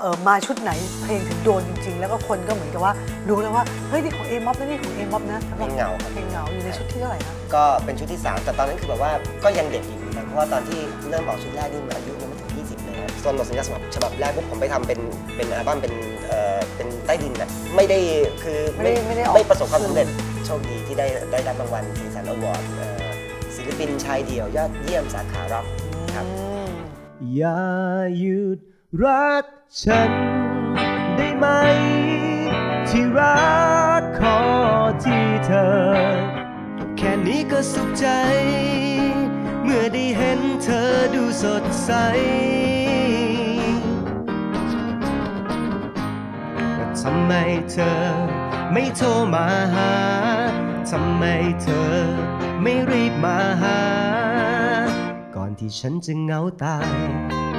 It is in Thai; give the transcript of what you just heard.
เออมาชุดไหนเพลงถึงโดนจริง ๆ แล้วก็คนก็เหมือนกับว่ารู้แล้วว่าเฮ้ยนี่ของเอม็อบนะนี่ของเอม็อบนะเพลงเหงาครับ เพลงเหงาอยู่ในชุดที่เท่าไหร่นะก็เป็นชุดที่ 3 แต่ตอนนั้นคือแบบว่าก็ยังเด็กอยู่เหมือนกันเพราะว่าตอนที่เริ่มออกชุดแรกนี่อายุยังไม่ถึง 20 เลยครับส่วนหมดสัญญาฉบับฉบับแรกปุ๊บผมไปทำเป็นเป็นอัลบั้มเป็นเอ่อเป็นใต้ดินนะไม่ได้คือไม่ได้ไม่ได้ออกไม่ประสบความสำเร็จโชคดีที่ได้ได้รับรางวัลสีสันอวอร์ดศิลปินชายเดี่ยวยอดเยี่ยมสาขาร็อกครับอืมอย่าหยุด รักฉันได้ไหม ที่รักขอที่เธอ แค่นี้ก็สุขใจ เมื่อได้เห็นเธอดูสดใสแต่ทำไมเธอไม่โทรมาหา ทำไมเธอไม่รีบมาหา ก่อนที่ฉันจะเหงาตาย